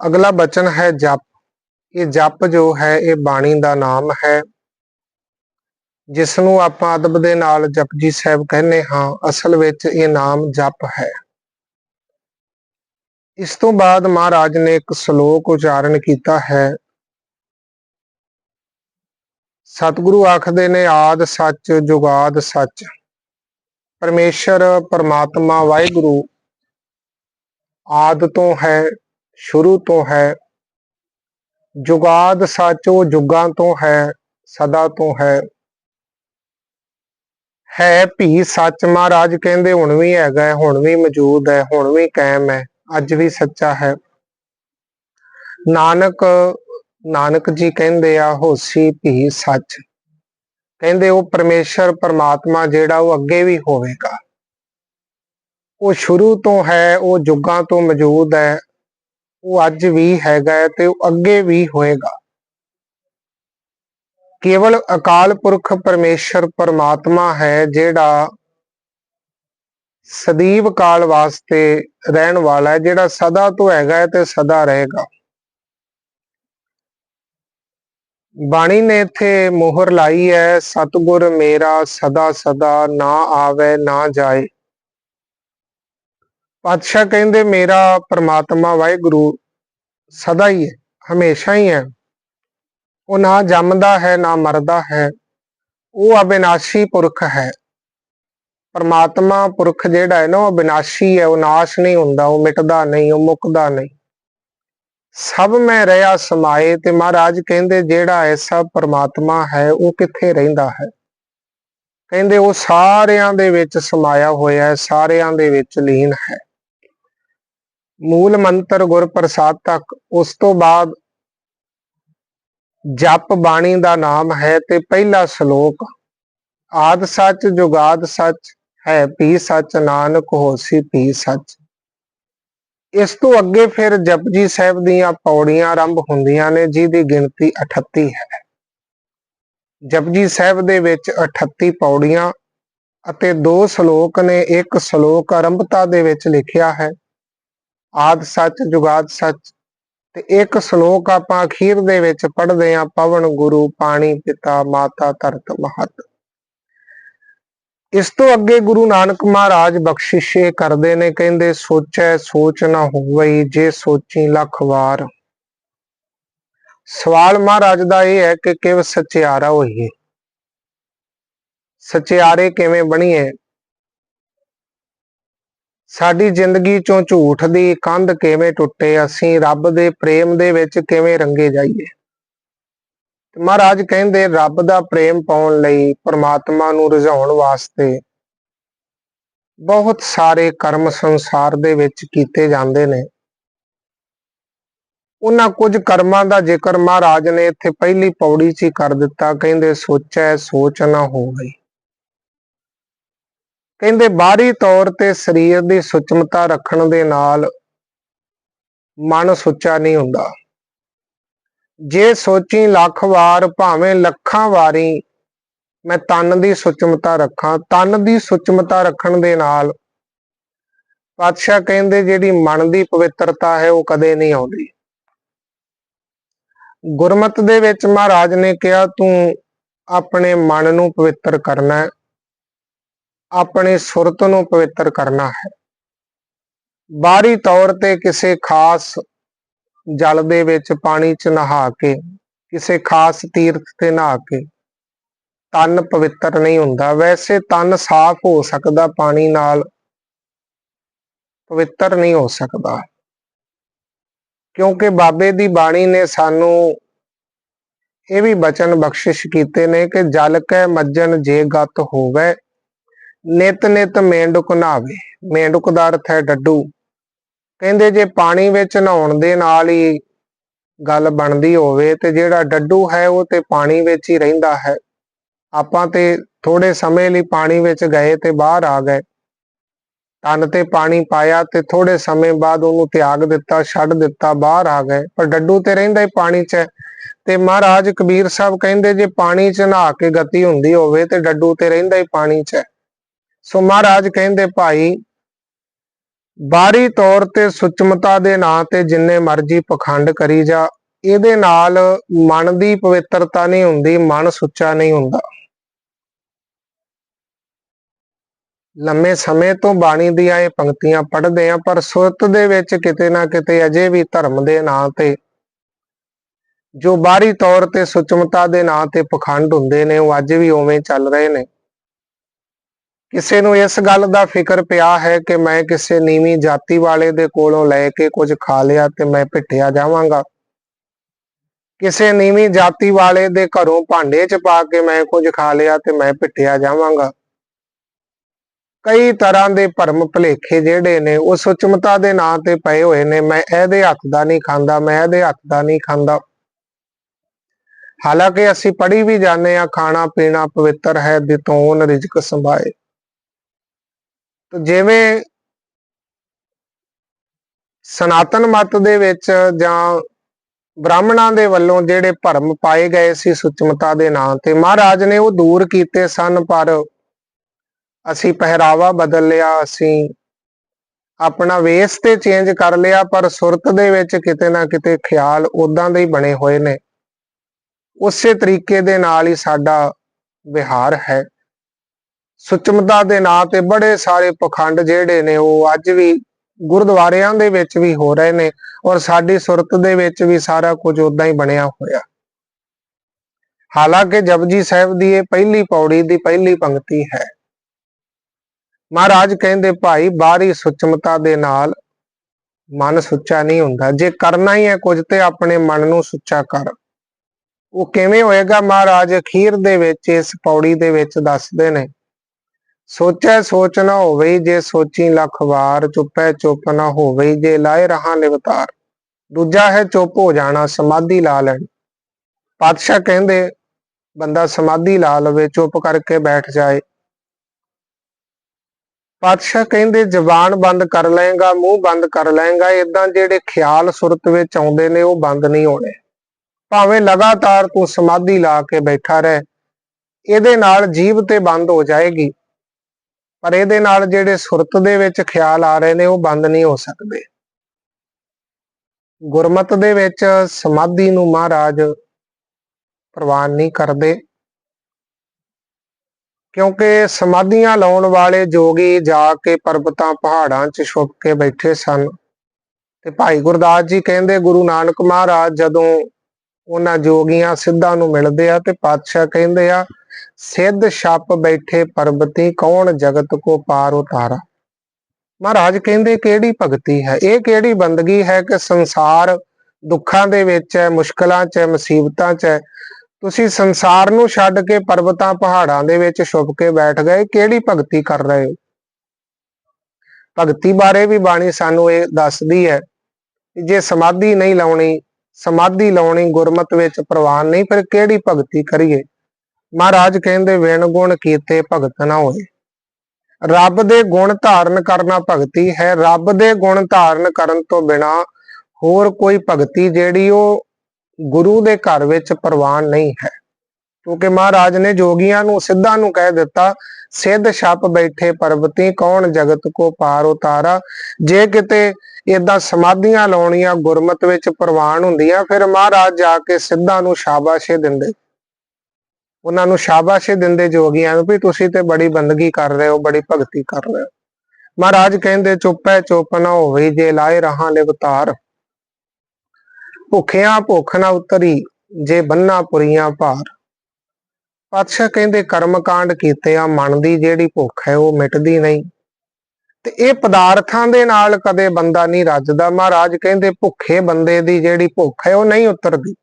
ਅਗਲਾ ਬਚਨ ਹੈ ਜਪ। ਇਹ ਜਪ ਜੋ ਹੈ, ਇਹ ਬਾਣੀ ਦਾ ਨਾਮ ਹੈ। ਜਿਸ ਨੂੰ ਆਪਾਂ ਅਦਬ ਦੇ ਨਾਲ ਜਪਜੀ ਸਾਹਿਬ ਕਹਿੰਦੇ ਹਾਂ, ਅਸਲ ਵਿੱਚ ਇਹ ਨਾਮ ਜਪ ਹੈ। ਇਸ ਤੋਂ ਬਾਅਦ ਮਹਾਰਾਜ ਨੇ ਇੱਕ ਸ਼ਲੋਕ ਉਚਾਰਨ ਕੀਤਾ ਹੈ। ਸਤਿਗੁਰੂ ਆਖਦੇ ਨੇ, ਆਦ ਸੱਚ, ਜੁਗਾਦ ਸੱਚ। ਪਰਮੇਸ਼ਰ, ਪਰਮਾਤਮਾ, ਵਾਹਿਗੁਰੂ, ਆਦ ਤੋਂ ਹੈ। ਸ਼ੁਰੂ ਤੋਂ ਹੈ। ਜੁਗਾਦ ਸੱਚ ਉਹ ਜੁਗਾਂ ਤੋਂ ਹੈ ਸਦਾ ਤੋਂ ਹੈ। ਹੈ ਵੀ ਸੱਚ ਮਹਾਰਾਜ ਕਹਿੰਦੇ ਹੁਣ ਵੀ ਹੈਗਾ ਹੈ, ਹੁਣ ਵੀ ਮੌਜੂਦ ਹੈ ਹੁਣ ਵੀ ਕਾਇਮ ਹੈ ਅੱਜ ਵੀ ਸੱਚਾ ਹੈ। ਨਾਨਕ ਨਾਨਕ ਜੀ ਕਹਿੰਦੇ ਆ ਹੋਸੀ ਭੀ ਸੱਚ। ਕਹਿੰਦੇ ਉਹ ਪਰਮੇਸ਼ਰ ਪਰਮਾਤਮਾ ਜਿਹੜਾ ਉਹ ਅੱਗੇ ਵੀ ਹੋਵੇਗਾ। ਉਹ ਸ਼ੁਰੂ ਤੋਂ ਹੈ ਉਹ ਜੁਗਾਂ ਤੋਂ ਮੌਜੂਦ ਹੈ ਉਹ ਅੱਜ ਵੀ ਹੈਗਾ ਹੈ ਤੇ ਉਹ ਅੱਗੇ ਵੀ ਹੋਏਗਾ। ਕੇਵਲ ਅਕਾਲ ਪੁਰਖ ਪਰਮੇਸ਼ਰ ਪਰਮਾਤਮਾ ਹੈ ਜਿਹੜਾ ਸਦੀਵ ਕਾਲ ਵਾਸਤੇ ਰਹਿਣ ਵਾਲਾ ਹੈ, ਜਿਹੜਾ ਸਦਾ ਤੋਂ ਹੈਗਾ ਹੈ ਤੇ ਸਦਾ ਰਹੇਗਾ। ਬਾਣੀ ਨੇ ਇੱਥੇ ਮੋਹਰ ਲਾਈ ਹੈ, ਸਤਗੁਰ ਮੇਰਾ ਸਦਾ ਸਦਾ ਨਾ ਆਵੇ ਨਾ ਜਾਏ। ਪਾਤਸ਼ਾਹ ਕਹਿੰਦੇ, ਮੇਰਾ ਪਰਮਾਤਮਾ ਵਾਹਿਗੁਰੂ ਸਦਾ ਹੀ ਹੈ, ਹਮੇਸ਼ਾ ਹੀ ਹੈ। ਉਹ ਨਾ ਜੰਮਦਾ ਹੈ, ਨਾ ਮਰਦਾ ਹੈ। ਉਹ ਅਬਿਨਾਸ਼ੀ ਪੁਰਖ ਹੈ। ਪਰਮਾਤਮਾ ਪੁਰਖ ਜਿਹੜਾ ਹੈ ਨਾ, ਉਹ ਅਬਿਨਾਸ਼ੀ ਹੈ। ਉਹ ਨਾਸ਼ ਨਹੀਂ ਹੁੰਦਾ, ਉਹ ਮਿਟਦਾ ਨਹੀਂ, ਉਹ ਮੁੱਕਦਾ ਨਹੀਂ। ਸਭ ਮੈਂ ਰਹਾ ਸਮਾਏ ਤੇ ਮਹਾਰਾਜ ਕਹਿੰਦੇ, ਜਿਹੜਾ ਐਸਾ ਪਰਮਾਤਮਾ ਹੈ, ਉਹ ਕਿੱਥੇ ਰਹਿੰਦਾ ਹੈ? ਕਹਿੰਦੇ, ਉਹ ਸਾਰਿਆਂ ਦੇ ਵਿੱਚ ਸਮਾਇਆ ਹੋਇਆ ਹੈ, ਸਾਰਿਆਂ ਦੇ ਵਿੱਚ ਲੀਨ ਹੈ। ਮੂਲ ਮੰਤਰ ਗੁਰ ਪ੍ਰਸਾਦ ਤੱਕ, ਉਸ ਤੋਂ ਬਾਅਦ ਜਪ ਬਾਣੀ ਦਾ ਨਾਮ ਹੈ ਤੇ ਪਹਿਲਾ ਸ਼ਲੋਕ, ਆਦ ਸੱਚ ਜੁਗਾਦ ਸੱਚ ਹੈ, ਪੀ ਸੱਚ, ਨਾਨਕ ਹੋਸੀ, ਪੀ ਸੱਚ। ਇਸ ਤੋਂ ਅੱਗੇ ਫਿਰ ਜਪਜੀ ਸਾਹਿਬ ਦੀਆਂ ਪੌੜੀਆਂ ਆਰੰਭ ਹੁੰਦੀਆਂ ਨੇ, ਜਿਹਦੀ ਗਿਣਤੀ 38 ਹੈ। ਜਪਜੀ ਸਾਹਿਬ ਦੇ ਵਿੱਚ 38 ਪੌੜੀਆਂ ਅਤੇ ਦੋ ਸ਼ਲੋਕ ਨੇ, ਇੱਕ ਸ਼ਲੋਕ ਆਰੰਭਤਾ ਦੇ ਵਿੱਚ ਲਿਖਿਆ ਹੈ। ਆਦ ਸੱਚ, ਜੁਗਾਦ ਸੱਚ। ਤੇ ਇੱਕ ਸ਼ਲੋਕ ਆਪਾਂ ਅਖੀਰ ਦੇ ਵਿੱਚ ਪੜ੍ਹਦੇ ਆਂ ਪਵਨ ਗੁਰੂ, ਪਾਣੀ ਪਿਤਾ, ਮਾਤਾ ਧਰਤ ਮਹਤ। ਇਸ ਤੋਂ ਅੱਗੇ ਗੁਰੂ ਨਾਨਕ ਮਹਾਰਾਜ ਬਖਸ਼ਿਸ਼ੇ ਕਰਦੇ ਨੇ, ਕਹਿੰਦੇ, ਸੋਚੈ, ਸੋਚ ਨਾ ਹੋਵਈ, ਜੇ ਸੋਚੀ ਲੱਖ ਵਾਰ। ਸਵਾਲ ਮਹਾਰਾਜ ਦਾ ਇਹ ਹੈ ਕਿ ਕਿਵ ਸਚਿਆਰਾ ਹੋਈਏ? ਸਚਿਆਰੇ ਕਿਵੇਂ ਬਣੀਏ? ਸਾਡੀ ਜ਼ਿੰਦਗੀ ਚੋਂ ਝੂਠ ਦੀ ਕੰਧ ਕਿਵੇਂ ਟੁੱਟੇ, ਅਸੀਂ ਰੱਬ ਦੇ ਪ੍ਰੇਮ ਦੇ ਵਿੱਚ ਕਿਵੇਂ ਰੰਗੇ ਜਾਈਏ? ਮਹਾਰਾਜ ਕਹਿੰਦੇ, ਰੱਬ ਦਾ ਪ੍ਰੇਮ ਪਾਉਣ ਲਈ ਪਰਮਾਤਮਾ ਨੂੰ ਰਜ਼ਾਉਣ ਵਾਸਤੇ ਬਹੁਤ ਸਾਰੇ ਕਰਮ ਸੰਸਾਰ ਦੇ ਵਿੱਚ ਕੀਤੇ ਜਾਂਦੇ ਨੇ। ਉਹਨਾਂ ਕੁਝ ਕਰਮਾਂ ਦਾ ਜ਼ਿਕਰ ਮਹਾਰਾਜ ਨੇ ਇੱਥੇ ਪਹਿਲੀ ਪੌੜੀ 'ਚ ਹੀ ਕਰ ਦਿੱਤਾ। ਕਹਿੰਦੇ, ਸੋਚੈ, ਸੋਚ ਨਾ ਹੋ ਗਈ ਕਹਿੰਦੇ ਬਾਹਰੀ ਤੌਰ ਤੇ ਸਰੀਰ ਦੀ ਸੁਚਮਤਾ ਰੱਖਣ ਦੇ ਨਾਲ ਮਨ ਸੁੱਚਾ ਨਹੀਂ ਹੁੰਦਾ। ਜੇ ਸੋਚੀ ਲੱਖ ਵਾਰ ਭਾਵੇਂ ਲੱਖਾਂ ਵਾਰੀ ਮੈਂ ਤਨ ਦੀ ਸੁਚਮਤਾ ਰੱਖਾਂ, ਤਨ ਦੀ ਸੁਚਮਤਾ ਰੱਖਣ ਦੇ ਨਾਲ ਪਾਤਸ਼ਾਹ ਕਹਿੰਦੇ ਜਿਹੜੀ ਮਨ ਦੀ ਪਵਿੱਤਰਤਾ ਹੈ ਉਹ ਕਦੇ ਨਹੀਂ ਆਉਂਦੀ। ਗੁਰਮਤ ਦੇ ਵਿੱਚ ਮਹਾਰਾਜ ਨੇ ਕਿਹਾ, ਤੂੰ ਆਪਣੇ ਮਨ ਨੂੰ ਪਵਿੱਤਰ ਕਰਨਾ ਹੈ। ਆਪਣੇ ਸੁਰਤ ਨੂੰ ਪਵਿੱਤਰ ਕਰਨਾ ਹੈ। ਬਾਹਰੀ ਤੌਰ ਤੇ ਕਿਸੇ ਖਾਸ ਜਲ ਦੇ ਵਿੱਚ ਪਾਣੀ 'ਚ ਨਹਾ ਕੇ, ਕਿਸੇ ਖਾਸ ਤੀਰਥ ਤੇ ਨਹਾ ਕੇ, ਤਨ ਪਵਿੱਤਰ ਨਹੀਂ ਹੁੰਦਾ। ਵੈਸੇ ਤਨ ਸਾਫ਼ ਹੋ ਸਕਦਾ, ਪਾਣੀ ਨਾਲ ਪਵਿੱਤਰ ਨਹੀਂ ਹੋ ਸਕਦਾ। ਕਿਉਂਕਿ ਬਾਬੇ ਦੀ ਬਾਣੀ ਨੇ ਸਾਨੂੰ ਇਹ ਵੀ ਬਚਨ ਬਖਸ਼ਿਸ਼ ਕੀਤੇ ਨੇ ਕਿ ਜਲ ਕੈ ਮੱਜਨ ਜੇ ਗਤ ਹੋਵੇ ਨਿਤ ਨਿਤ ਮੇਂਡੁਕ ਨਾਵੇ ਮੇਂਡੁਕ ਦਾ ਅਰਥ ਹੈ ਡੱਡੂ। ਕਹਿੰਦੇ ਜੇ ਪਾਣੀ ਵਿੱਚ ਨਹਾਉਣ ਦੇ ਨਾਲ ਹੀ ਗੱਲ ਬਣਦੀ ਹੋਵੇ, ਤੇ ਜਿਹੜਾ ਡੱਡੂ ਹੈ ਉਹ ਤੇ ਪਾਣੀ ਵਿੱਚ ਹੀ ਰਹਿੰਦਾ ਹੈ। ਆਪਾਂ ਤੇ ਥੋੜੇ ਸਮੇਂ ਲਈ ਪਾਣੀ ਵਿੱਚ ਗਏ ਤੇ ਬਾਹਰ ਆ ਗਏ। ਤਨ ਤੇ ਪਾਣੀ ਪਾਇਆ ਤੇ ਥੋੜੇ ਸਮੇਂ ਬਾਅਦ ਉਹਨੂੰ ਤਿਆਗ ਦਿੱਤਾ, ਛੱਡ ਦਿੱਤਾ, ਬਾਹਰ ਆ ਗਏ। ਪਰ ਡੱਡੂ ਤੇ ਰਹਿੰਦਾ ਹੀ ਪਾਣੀ 'ਚ ਤੇ ਮਹਾਰਾਜ ਕਬੀਰ ਸਾਹਿਬ ਕਹਿੰਦੇ ਜੇ ਪਾਣੀ 'ਚ ਨਹਾ ਕੇ ਗਤੀ ਹੁੰਦੀ ਹੋਵੇ, ਤੇ ਡੱਡੂ ਤੇ ਰਹਿੰਦਾ ਹੀ ਪਾਣੀ 'ਚ ਸੋ ਮਹਾਰਾਜ ਕਹਿੰਦੇ ਭਾਈ ਬਾਹਰੀ ਤੌਰ ਤੇ ਸੁਚਮਤਾ ਦੇ ਨਾਂ ਤੇ ਜਿੰਨੇ ਮਰਜ਼ੀ ਪਖੰਡ ਕਰੀ ਜਾ, ਇਹਦੇ ਨਾਲ ਮਨ ਦੀ ਪਵਿੱਤਰਤਾ ਨਹੀਂ ਹੁੰਦੀ, ਮਨ ਸੁੱਚਾ ਨਹੀਂ ਹੁੰਦਾ। ਲੰਮੇ ਸਮੇਂ ਤੋਂ ਬਾਣੀ ਦੀਆਂ ਇਹ ਪੰਕਤੀਆਂ ਪੜ੍ਹਦੇ ਆ, ਪਰ ਸੁਰਤ ਦੇ ਵਿੱਚ ਕਿਤੇ ਨਾ ਕਿਤੇ ਅਜੇ ਵੀ ਧਰਮ ਦੇ ਨਾਂ ਤੇ, ਜੋ ਬਾਹਰੀ ਤੌਰ ਤੇ ਸੁਚਮਤਾ ਦੇ ਨਾਂ ਤੇ ਪਖੰਡ ਹੁੰਦੇ ਨੇ, ਉਹ ਅੱਜ ਵੀ ਉਵੇਂ ਚੱਲ ਰਹੇ ਨੇ। ਕਿਸੇ ਨੂੰ ਇਸ ਗੱਲ ਦਾ ਫਿਕਰ ਪਿਆ ਹੈ ਕਿ ਮੈਂ ਕਿਸੇ ਨੀਵੀਂ ਜਾਤੀ ਵਾਲੇ ਦੇ ਕੋਲੋਂ ਲੈ ਕੇ ਕੁਝ ਖਾ ਲਿਆ ਤੇ ਮੈਂ ਭਿੱਟਿਆ ਜਾਵਾਂਗਾ। ਕਿਸੇ ਨੀਵੀਂ ਜਾਤੀ ਵਾਲੇ ਦੇ ਘਰੋਂ ਭਾਂਡੇ 'ਚ ਪਾ ਕੇ ਮੈਂ ਕੁਝ ਖਾ ਲਿਆ ਤੇ ਮੈਂ ਭਿੱਟਿਆ ਜਾਵਾਂਗਾ। ਕਈ ਤਰ੍ਹਾਂ ਦੇ ਭਰਮ ਭਲੇਖੇ ਜਿਹੜੇ ਨੇ, ਉਹ ਸੁਚਮਤਾ ਦੇ ਨਾਂ ਤੇ ਪਏ ਹੋਏ ਨੇ। ਮੈਂ ਇਹਦੇ ਹੱਥ ਦਾ ਨਹੀਂ ਖਾਂਦਾ, ਮੈਂ ਇਹਦੇ ਹੱਥ ਦਾ ਨਹੀਂ ਖਾਂਦਾ। ਹਾਲਾਂਕਿ ਅਸੀਂ ਪੜ੍ਹੀ ਵੀ ਜਾਂਦੇ ਆ ਖਾਣਾ ਪੀਣਾ ਪਵਿੱਤਰ ਹੈ ਦਿਤੋਨ ਰਿਜਕ ਸੰਭਾਏ। ਜਿਵੇਂ ਸਨਾਤਨ ਮਤ ਦੇ ਵਿੱਚ ਜਾਂ ਬ੍ਰਾਹਮਣਾਂ ਦੇ ਵੱਲੋਂ ਜਿਹੜੇ ਭਰਮ ਪਾਏ ਗਏ ਸੀ ਸੁਚਮਤਾ ਦੇ ਨਾਂ ਤੇ, ਮਹਾਰਾਜ ਨੇ ਉਹ ਦੂਰ ਕੀਤੇ ਸਨ, ਪਰ ਅਸੀਂ ਪਹਿਰਾਵਾ ਬਦਲ ਲਿਆ, ਅਸੀਂ ਆਪਣਾ ਵੇਸ ਤੇ ਚੇਂਜ ਕਰ ਲਿਆ, ਪਰ ਸੁਰਤ ਦੇ ਵਿੱਚ ਕਿਤੇ ਨਾ ਕਿਤੇ ਖਿਆਲ ਉਦਾਂ ਦੇ ਹੀ ਬਣੇ ਹੋਏ ਨੇ। ਉਸੇ ਤਰੀਕੇ ਦੇ ਨਾਲ ਹੀ ਸਾਡਾ ਵਿਹਾਰ ਹੈ। ਸੁਚਮਤਾ ਦੇ ਨਾਂ ਤੇ ਬੜੇ ਸਾਰੇ ਪਖੰਡ ਜਿਹੜੇ ਨੇ ਉਹ ਅੱਜ ਵੀ ਗੁਰਦੁਆਰਿਆਂ ਦੇ ਵਿੱਚ ਵੀ ਹੋ ਰਹੇ ਨੇ ਔਰ ਸਾਡੀ ਸੁਰਤ ਦੇ ਵਿੱਚ ਵੀ ਸਾਰਾ ਕੁਝ ਉਦਾਂ ਹੀ ਬਣਿਆ ਹੋਇਆ। ਹਾਲਾਂਕਿ ਜਪਜੀ ਸਾਹਿਬ ਦੀ ਇਹ ਪਹਿਲੀ ਪੌੜੀ ਦੀ ਪਹਿਲੀ ਪੰਕਤੀ ਹੈ। ਮਹਾਰਾਜ ਕਹਿੰਦੇ, ਭਾਈ, ਬਾਹਰੀ ਸੁਚਮਤਾ ਦੇ ਨਾਲ ਮਨ ਸੁੱਚਾ ਨਹੀਂ ਹੁੰਦਾ। ਜੇ ਕਰਨਾ ਹੀ ਹੈ ਕੁਝ ਤੇ ਆਪਣੇ ਮਨ ਨੂੰ ਸੁੱਚਾ ਕਰ। ਉਹ ਕਿਵੇਂ ਹੋਏਗਾ? ਮਹਾਰਾਜ ਅਖੀਰ ਦੇ ਵਿੱਚ ਇਸ ਪੌੜੀ ਦੇ ਵਿੱਚ ਦੱਸਦੇ ਨੇ ਸੋਚੈ ਸੋਚ ਨਾ ਹੋਵੇ ਜੇ ਸੋਚੀ ਲੱਖ ਵਾਰ, ਚੁੱਪੈ ਚੁੱਪ ਨਾ ਹੋਵੇ ਜੇ ਲਾਏ ਰਹਾ ਲਿਵਤਾਰ ਦੂਜਾ ਹੈ ਚੁੱਪ ਹੋ ਜਾਣਾ, ਸਮਾਧੀ ਲਾ ਲੈਣ। ਪਾਤਸ਼ਾਹ ਕਹਿੰਦੇ, ਬੰਦਾ ਸਮਾਧੀ ਲਾ ਲਵੇ, ਚੁੱਪ ਕਰਕੇ ਬੈਠ ਜਾਏ। ਪਾਤਸ਼ਾਹ ਕਹਿੰਦੇ, ਜ਼ਬਾਨ ਬੰਦ ਕਰ ਲਏਗਾ, ਮੂੰਹ ਬੰਦ ਕਰ ਲਏਗਾ ਇਦਾਂ ਜਿਹੜੇ ਖਿਆਲ ਸੁਰਤ ਵਿੱਚ ਆਉਂਦੇ ਨੇ, ਉਹ ਬੰਦ ਨਹੀਂ ਹੋਣੇ। ਭਾਵੇਂ ਲਗਾਤਾਰ ਤੂੰ ਸਮਾਧੀ ਲਾ ਕੇ ਬੈਠਾ ਰਹਿ, ਇਹਦੇ ਨਾਲ ਜੀਵ ਤੇ ਬੰਦ ਹੋ ਜਾਏਗੀ। ਪਰ ਇਹਦੇ ਨਾਲ ਜਿਹੜੇ ਸੁਰਤ ਦੇ ਵਿੱਚ ਖਿਆਲ ਆ ਰਹੇ ਨੇ, ਉਹ ਬੰਦ ਨਹੀਂ ਹੋ ਸਕਦੇ। ਗੁਰਮਤ ਦੇ ਵਿੱਚ ਸਮਾਧੀ ਨੂੰ ਮਹਾਰਾਜ ਪ੍ਰਵਾਨ ਨਹੀਂ ਕਰਦੇ। ਕਿਉਂਕਿ ਸਮਾਧੀਆਂ ਲਾਉਣ ਵਾਲੇ ਜੋਗੀ ਜਾ ਕੇ ਪਰਬਤਾਂ ਪਹਾੜਾਂ 'ਚ ਛੁਪ ਕੇ ਬੈਠੇ ਸਨ। ਤੇ ਭਾਈ ਗੁਰਦਾਸ ਜੀ ਕਹਿੰਦੇ, ਗੁਰੂ ਨਾਨਕ ਮਹਾਰਾਜ ਜਦੋਂ ਉਹਨਾਂ ਜੋਗੀਆਂ ਸਿੱਧਾਂ ਨੂੰ ਮਿਲਦੇ ਆ ਤੇ ਪਾਤਸ਼ਾਹ ਕਹਿੰਦੇ ਆ, ਸਿੱਧ ਛੱਪ ਬੈਠੇ ਪਰਬਤੀ ਕੌਣ ਜਗਤ ਕੋ ਪਾਰ ਉਤਾਰਾ? ਮਹਾਰਾਜ ਕਹਿੰਦੇ ਕਿਹੜੀ ਭਗਤੀ ਹੈ? ਇਹ ਕਿਹੜੀ ਬੰਦਗੀ ਹੈ ਕਿ ਸੰਸਾਰ ਦੁੱਖਾਂ ਦੇ ਵਿੱਚ ਹੈ, ਮੁਸ਼ਕਲਾਂ 'ਚ ਹੈ, ਮੁਸੀਬਤਾਂ 'ਚ ਹੈ? ਤੁਸੀਂ ਸੰਸਾਰ ਨੂੰ ਛੱਡ ਕੇ ਪਰਬਤਾਂ ਪਹਾੜਾਂ ਦੇ ਵਿੱਚ ਛੁਪ ਕੇ ਬੈਠ ਗਏ, ਕਿਹੜੀ ਭਗਤੀ ਕਰ ਰਹੇ ਹੋ? ਭਗਤੀ ਬਾਰੇ ਵੀ ਬਾਣੀ ਸਾਨੂੰ ਇਹ ਦੱਸਦੀ ਹੈ ਜੇ ਸਮਾਧੀ ਨਹੀਂ ਲਾਉਣੀ ਸਮਾਧੀ ਲਾਉਣੀ ਗੁਰਮਤ ਵਿੱਚ ਪ੍ਰਵਾਨ ਨਹੀਂ, ਫਿਰ ਕਿਹੜੀ ਭਗਤੀ ਕਰੀਏ? ਮਹਾਰਾਜ ਕਹਿੰਦੇ, ਵਿਣ ਗੁਣ ਕੀਤੇ ਭਗਤ ਨਾ ਹੋਏ। ਰੱਬ ਦੇ ਗੁਣ ਧਾਰਨ ਕਰਨਾ ਭਗਤੀ ਹੈ। ਰੱਬ ਦੇ ਗੁਣ ਧਾਰਨ ਕਰਨ ਤੋਂ ਬਿਨਾ ਹੋਰ ਕੋਈ ਭਗਤੀ ਜਿਹੜੀ ਉਹ ਗੁਰੂ ਦੇ ਘਰ ਵਿੱਚ ਪ੍ਰਵਾਨ ਨਹੀਂ ਹੈ। ਕਿਉਂਕਿ ਮਹਾਰਾਜ ਨੇ ਜੋਗੀਆਂ ਨੂੰ, ਸਿੱਧਾਂ ਨੂੰ ਕਹਿ ਦਿੱਤਾ, ਸਿੱਧ ਛੱਪ ਬੈਠੇ ਪਰਬਤੀ, ਕੌਣ ਜਗਤ ਕੋ ਪਾਰ ਉਤਾਰਾ? ਜੇ ਕਿਤੇ ਇਦਾਂ ਸਮਾਧੀਆਂ ਲਾਉਣੀਆਂ, ਗੁਰਮਤ ਵਿੱਚ ਪ੍ਰਵਾਨ ਹੁੰਦੀਆਂ, ਫਿਰ ਮਹਾਰਾਜ ਜਾ ਕੇ ਸਿੱਧਾਂ ਨੂੰ ਸ਼ਾਬਾਸ਼ੇ ਦਿੰਦੇ। ਉਹਨਾਂ ਨੂੰ ਸ਼ਾਬਾਸ਼ੇ ਦਿੰਦੇ ਜੋਗੀਆਂ ਨੂੰ, ਵੀ ਤੁਸੀਂ ਤੇ ਬੜੀ ਬੰਦਗੀ ਕਰ ਰਹੇ ਹੋ, ਬੜੀ ਭਗਤੀ ਕਰ ਰਹੇ ਹੋ। ਮਹਾਰਾਜ ਕਹਿੰਦੇ, ਚੁੱਪ ਹੈ, ਚੁੱਪ ਨਾ ਹੋਵੇ, ਜੇ ਲਾਏ ਰਹਾ ਲਿਵਤਾਰ। ਭੁੱਖਿਆਂ ਭੁੱਖ ਨਾ ਉਤਰੀ, ਜੇ ਬੰਨਾ ਪੁਰੀਆਂ ਭਾਰ। ਪਾਤਸ਼ਾਹ ਕਹਿੰਦੇ ਕਰਮ ਕਾਂਡ ਕੀਤੇ ਆ ਮਨ ਦੀ ਜਿਹੜੀ ਭੁੱਖ ਹੈ ਉਹ ਮਿਟਦੀ ਨਹੀਂ। ਤੇ ਇਹ ਪਦਾਰਥਾਂ ਦੇ ਨਾਲ ਕਦੇ ਬੰਦਾ ਨਹੀਂ ਰੱਜਦਾ। ਮਹਾਰਾਜ ਕਹਿੰਦੇ ਭੁੱਖੇ ਬੰਦੇ ਦੀ ਜਿਹੜੀ ਭੁੱਖ ਹੈ ਉਹ ਨਹੀਂ ਉਤਰਦੀ।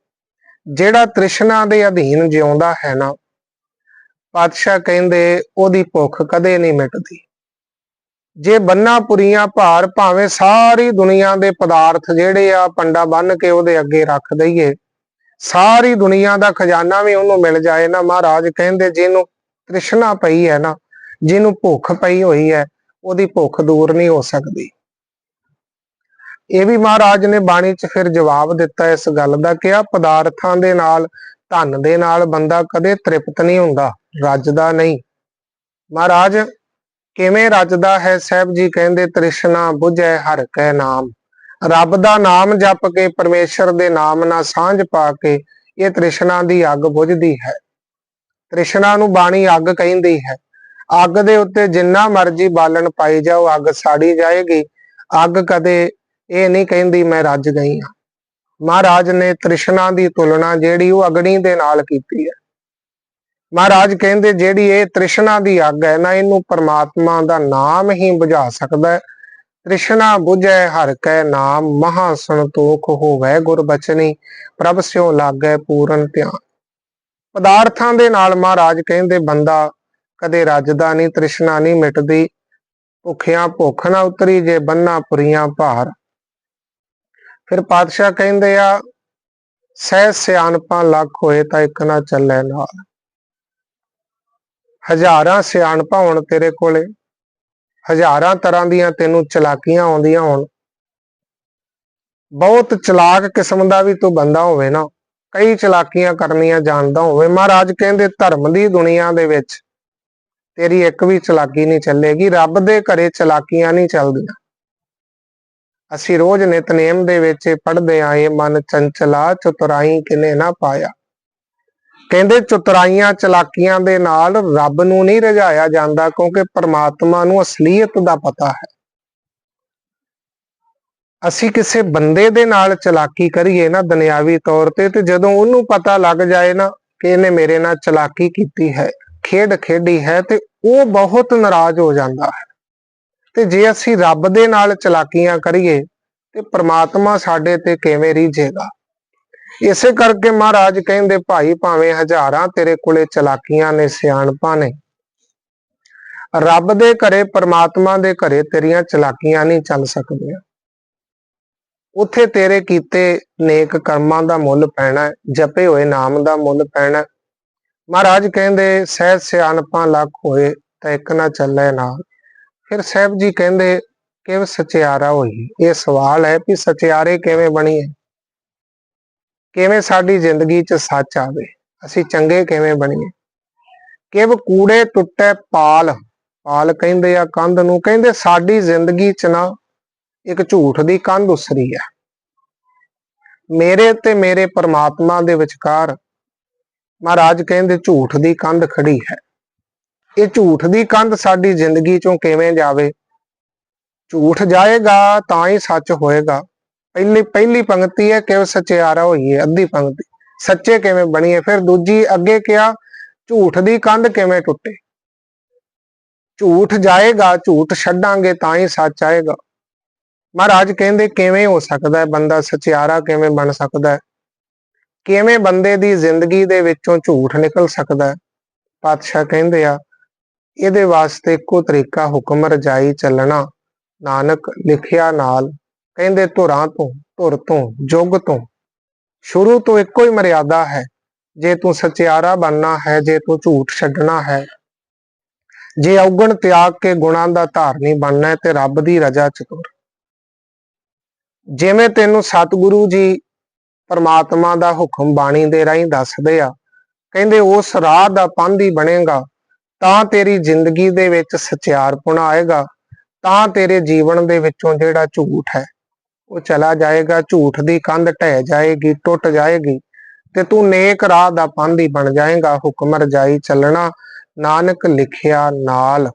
ਜਿਹੜਾ ਤ੍ਰਿਸ਼ਨਾ ਦੇ ਅਧੀਨ ਜਿਉਂਦਾ ਹੈ ਨਾ, ਪਾਤਸ਼ਾਹ ਕਹਿੰਦੇ ਉਹਦੀ ਭੁੱਖ ਕਦੇ ਨਹੀਂ ਮਿਟਦੀ। ਜੇ ਬੰਨਾ ਪੁਰੀਆਂ ਭਾਰ ਭਾਵੇਂ ਸਾਰੀ ਦੁਨੀਆ ਦੇ ਪਦਾਰਥ ਜਿਹੜੇ ਆ, ਪੰਡਾ ਬੰਨ ਕੇ ਉਹਦੇ ਅੱਗੇ ਰੱਖ ਦਈਏ ਸਾਰੀ ਦੁਨੀਆ ਦਾ ਖਜ਼ਾਨਾ ਵੀ ਉਹਨੂੰ ਮਿਲ ਜਾਏ ਨਾ ਮਹਾਰਾਜ ਕਹਿੰਦੇ ਜਿਹਨੂੰ ਤ੍ਰਿਸ਼ਨਾ ਪਈ ਹੈ ਨਾ, ਜਿਹਨੂੰ ਭੁੱਖ ਪਈ ਹੋਈ ਹੈ, ਉਹਦੀ ਭੁੱਖ ਦੂਰ ਨਹੀਂ ਹੋ ਸਕਦੀ। ਇਹ ਵੀ ਮਹਾਰਾਜ ਨੇ ਬਾਣੀ 'ਚ ਫਿਰ ਜਵਾਬ ਦਿੱਤਾ ਇਸ ਗੱਲ ਦਾ ਕਿ ਆ ਪਦਾਰਥਾਂ ਦੇ ਨਾਲ, ਧਨ ਦੇ ਨਾਲ ਬੰਦਾ ਕਦੇ ਤ੍ਰਿਪਤ ਨਹੀਂ ਹੁੰਦਾ, ਰੱਜਦਾ ਨਹੀਂ। ਮਹਾਰਾਜ, ਕਿਵੇਂ ਰੱਜਦਾ ਹੈ? ਸਾਹਿਬ ਜੀ ਕਹਿੰਦੇ, ਤ੍ਰਿਸ਼ਨਾ 부ਝੈ ਹਰ ਕੈ ਨਾਮ। ਰੱਬ ਦਾ ਨਾਮ ਜਪ ਕੇ, ਪਰਮੇਸ਼ਰ ਦੇ ਨਾਮ ਨਾਲ ਸਾਂਝ ਪਾ ਕੇ ਇਹ ਤ੍ਰਿਸ਼ਨਾ ਦੀ ਅੱਗ ਬੁਝਦੀ ਹੈ। ਤ੍ਰਿਸ਼ਨਾ ਨੂੰ ਬਾਣੀ ਅੱਗ ਕਹਿੰਦੀ ਹੈ। ਅੱਗ ਦੇ ਉੱਤੇ ਜਿੰਨਾ ਮਰਜ਼ੀ ਬਾਲਣ ਪਾਈ ਜਾਓ, ਅੱਗ ਸਾੜੀ ਜਾਏਗੀ। ਅੱਗ ਕਦੇ ਇਹ ਨਹੀਂ ਕਹਿੰਦੀ, ਮੈਂ ਰੱਜ ਗਈ ਹਾਂ। ਮਹਾਰਾਜ ਨੇ ਤ੍ਰਿਸ਼ਨਾ ਦੀ ਤੁਲਨਾ ਜਿਹੜੀ ਉਹ ਅਗਨੀ ਦੇ ਨਾਲ ਕੀਤੀ ਹੈ। ਮਹਾਰਾਜ ਕਹਿੰਦੇ, ਜਿਹੜੀ ਇਹ ਤ੍ਰਿਸ਼ਨਾ ਦੀ ਅੱਗ ਹੈ, ਨਾ ਇਹਨੂੰ ਪਰਮਾਤਮਾ ਦਾ ਨਾਮ ਹੀ ਬੁਝਾ ਸਕਦਾ ਹੈ ਤ੍ਰਿਸ਼ਨਾ 부ਝੈ ਹਰ ਕੈ ਨਾਮ ਮਹਾ ਸੰਤੋਖ ਹੋਵੇ ਗੁਰ ਬਚਨੀ, ਪ੍ਰਭ ਸਿਉ ਲਾਗੈ ਪੂਰਨ ਧਿਆਨ। ਪਦਾਰਥਾਂ ਦੇ ਨਾਲ ਮਹਾਰਾਜ ਕਹਿੰਦੇ, ਬੰਦਾ ਕਦੇ ਰੱਜਦਾ ਨਹੀਂ, ਤ੍ਰਿਸ਼ਨਾ ਨਹੀਂ ਮਿਟਦੀ, ਭੁੱਖਿਆਂ ਭੁੱਖ ਨਾ ਉਤਰੀ, ਜੇ ਬੰਨਾ ਪੁਰੀਆਂ ਭਾਰ। ਫਿਰ ਪਾਤਸ਼ਾਹ ਕਹਿੰਦੇ ਆ, ਸਹਿ ਸਿਆਣਪਾਂ ਲੱਖ ਹੋਏ ਤਾਂ ਇੱਕ ਨਾ ਚੱਲੇ ਨਾਲ। ਹਜ਼ਾਰਾਂ ਸਿਆਣਪਾਂ ਹੋਣ ਤੇਰੇ ਕੋਲੇ ਹਜ਼ਾਰਾਂ ਤਰ੍ਹਾਂ ਦੀਆਂ ਤੈਨੂੰ ਚਲਾਕੀਆਂ ਆਉਂਦੀਆਂ ਹੋਣ। ਬਹੁਤ ਚਲਾਕ ਕਿਸਮ ਦਾ ਵੀ ਤੂੰ ਬੰਦਾ ਹੋਵੇ ਨਾ, ਕਈ ਚਲਾਕੀਆਂ ਕਰਨੀਆਂ ਜਾਣਦਾ ਹੋਵੇ। ਮਹਾਰਾਜ ਕਹਿੰਦੇ, ਧਰਮ ਦੀ ਦੁਨੀਆ ਦੇ ਵਿੱਚ ਤੇਰੀ ਇੱਕ ਵੀ ਚਲਾਕੀ ਨਹੀਂ ਚੱਲੇਗੀ, ਰੱਬ ਦੇ ਘਰੇ ਚਲਾਕੀਆਂ ਨਹੀਂ ਚੱਲਦੀਆਂ। ਅਸੀਂ ਰੋਜ਼ ਨਿਤਨੇਮ ਦੇ ਵਿੱਚ ਪੜ੍ਹਦੇ ਆਏ, ਮਨ ਚੰਚਲਾ ਚਤੁਰਾਈ ਕਿਨੇ ਨਾ ਪਾਇਆ। ਕਹਿੰਦੇ ਚਤੁਰਾਈਆਂ ਚਲਾਕੀਆਂ ਦੇ ਨਾਲ ਰੱਬ ਨੂੰ ਨਹੀਂ ਰਜਾਇਆ ਜਾਂਦਾ ਕਿਉਂਕਿ ਪਰਮਾਤਮਾ ਨੂੰ ਅਸਲੀਅਤ ਦਾ ਪਤਾ ਹੈ। ਅਸੀਂ ਕਿਸੇ ਬੰਦੇ ਦੇ ਨਾਲ ਚਲਾਕੀ ਕਰੀਏ ਨਾ ਦੁਨਿਆਵੀ ਤੌਰ ਤੇ ਤੇ ਜਦੋਂ ਉਹਨੂੰ ਪਤਾ ਲੱਗ ਜਾਏ ਨਾ ਕਿ ਇਹਨੇ ਮੇਰੇ ਨਾਲ ਚਲਾਕੀ ਕੀਤੀ ਹੈ, ਖੇਡ ਖੇਡੀ ਹੈ ਤੇ ਉਹ ਬਹੁਤ ਨਾਰਾਜ਼ ਹੋ ਜਾਂਦਾ ਹੈ। ਤੇ ਜੇ ਅਸੀਂ ਰੱਬ ਦੇ ਨਾਲ ਚਲਾਕੀਆਂ ਕਰੀਏ ਤੇ ਪ੍ਰਮਾਤਮਾ ਸਾਡੇ ਤੇ ਕਿਵੇਂ ਰੀਝੇਗਾ? ਇਸੇ ਕਰਕੇ ਮਹਾਰਾਜ ਕਹਿੰਦੇ, ਭਾਈ ਭਾਵੇਂ ਹਜ਼ਾਰਾਂ ਤੇਰੇ ਕੋਲੇ ਚਲਾਕੀਆਂ ਨੇ, ਸਿਆਣਪਾਂ ਨੇ, ਰੱਬ ਦੇ ਘਰੇ, ਪਰਮਾਤਮਾ ਦੇ ਘਰੇ ਤੇਰੀਆਂ ਚਲਾਕੀਆਂ ਨਹੀਂ ਚੱਲ ਸਕਦੀਆਂ। ਉੱਥੇ ਤੇਰੇ ਕੀਤੇ ਨੇਕ ਕਰਮਾਂ ਦਾ ਮੁੱਲ ਪੈਣਾ, ਜਪੇ ਹੋਏ ਨਾਮ ਦਾ ਮੁੱਲ ਪੈਣਾ। ਮਹਾਰਾਜ ਕਹਿੰਦੇ ਸਹਿ ਸਿਆਣਪਾਂ ਲੱਖ ਹੋਏ ਤਾਂ ਇੱਕ ਨਾ ਚੱਲੇ ਨਾਲ। ਫਿਰ ਸਾਹਿਬ ਜੀ ਕਹਿੰਦੇ, ਕਿਵੇਂ ਸਚਿਆਰਾ ਹੋਈ ਇਹ ਸਵਾਲ ਹੈ ਕਿ ਸਚਿਆਰੇ ਕਿਵੇਂ ਬਣੀਏ? ਕਿਵੇਂ ਸਾਡੀ ਜ਼ਿੰਦਗੀ 'ਚ ਸੱਚ ਆਵੇ, ਅਸੀਂ ਚੰਗੇ ਕਿਵੇਂ ਬਣੀਏ? ਕਿਵ ਕੂੜੇ ਟੁੱਟੇ ਪਾਲ ਪਾਲ ਕਹਿੰਦੇ ਆ ਕੰਧ ਨੂੰ, ਕਹਿੰਦੇ ਸਾਡੀ ਜ਼ਿੰਦਗੀ 'ਚ ਨਾ ਇੱਕ ਝੂਠ ਦੀ ਕੰਧ ਉਸਰੀ ਹੈ ਮੇਰੇ ਤੇ ਮੇਰੇ ਪਰਮਾਤਮਾ ਦੇ ਵਿਚਕਾਰ ਮਹਾਰਾਜ ਕਹਿੰਦੇ ਝੂਠ ਦੀ ਕੰਧ ਖੜੀ ਹੈ। ਇਹ ਝੂਠ ਦੀ ਕੰਧ ਸਾਡੀ ਜ਼ਿੰਦਗੀ 'ਚੋਂ ਕਿਵੇਂ ਜਾਵੇ? ਝੂਠ ਜਾਏਗਾ ਤਾਂ ਹੀ ਸੱਚ ਹੋਏਗਾ। ਪਹਿਲੀ ਪਹਿਲੀ ਪੰਕਤੀ ਹੈ ਕਿ ਸਚਿਆਰਾ ਹੋਈਏ, ਅੱਧੀ ਪੰਕਤੀ। ਸੱਚੇ ਕਿਵੇਂ ਬਣੀਏ? ਫਿਰ ਦੂਜੀ ਅੱਗੇ ਕਿਹਾ, ਝੂਠ ਦੀ ਕੰਧ ਕਿਵੇਂ ਟੁੱਟੇ? ਝੂਠ ਜਾਏਗਾ, ਝੂਠ ਛੱਡਾਂਗੇ, ਤਾਂ ਹੀ ਸੱਚ ਆਏਗਾ। ਮਹਾਰਾਜ ਕਹਿੰਦੇ, ਕਿਵੇਂ ਹੋ ਸਕਦਾ ਹੈ ਬੰਦਾ ਸਚਿਆਰਾ ਕਿਵੇਂ ਬਣ ਸਕਦਾ ਹੈ? ਕਿਵੇਂ ਬੰਦੇ ਦੀ ਜ਼ਿੰਦਗੀ ਦੇ ਵਿੱਚੋਂ ਝੂਠ ਨਿਕਲ ਸਕਦਾ ਹੈ? ਪਾਤਸ਼ਾਹ ਕਹਿੰਦੇ ਆ, ਇਹਦੇ ਵਾਸਤੇ ਇੱਕੋ ਤਰੀਕਾ ਹੁਕਮ ਰਜਾਈ ਚੱਲਣਾ। ਨਾਨਕ ਲਿਖਿਆ ਨਾਲ ਕਹਿੰਦੇ ਧੁਰਾਂ ਤੋਂ, ਧੁਰ ਤੋਂ, ਜੁਗ ਤੋਂ। ਸ਼ੁਰੂ ਤੋਂ ਇੱਕੋ ਹੀ ਮਰਿਆਦਾ ਹੈ। ਜੇ ਤੂੰ ਸਚਿਆਰਾ ਬਣਨਾ ਹੈ, ਜੇ ਤੂੰ ਝੂਠ ਛੱਡਣਾ ਹੈ। ਜੇ ਔਗਣ ਤਿਆਗ ਕੇ ਗੁਣਾਂ ਦਾ ਧਾਰਨੀ ਬਣਨਾ ਹੈ, ਤੇ ਰੱਬ ਦੀ ਰਜ਼ਾ ਚ ਤੁਰ ਜਿਵੇਂ ਤੈਨੂੰ ਸਤਿਗੁਰੂ ਜੀ ਪਰਮਾਤਮਾ ਦਾ ਹੁਕਮ ਬਾਣੀ ਦੇ ਰਾਹੀਂ ਦੱਸਦੇ ਆ, ਕਹਿੰਦੇ ਉਸ ਰਾਹ ਦਾ ਪੰਧੀ ਬਣੇਗਾ, ਤਾਂ ਤੇਰੀ ਜ਼ਿੰਦਗੀ ਦੇ ਵਿੱਚ ਸਚਿਆਰਪੁਣ ਆਏਗਾ, ਤਾਂ ਤੇਰੇ ਜੀਵਨ ਦੇ ਵਿੱਚੋਂ ਜਿਹੜਾ ਝੂਠ ਹੈ ਉਹ ਚਲਾ ਜਾਏਗਾ, ਝੂਠ ਦੀ ਕੰਧ ਢਹਿ ਜਾਏਗੀ, ਟੁੱਟ ਜਾਏਗੀ ਤੇ ਤੂੰ ਨੇਕ ਰਾਹ ਦਾ ਪੰਧ ਹੀ ਬਣ ਜਾਏਗਾ, ਹੁਕਮ ਰਜਾਈ ਚੱਲਣਾ, ਨਾਨਕ ਲਿਖਿਆ ਨਾਲ।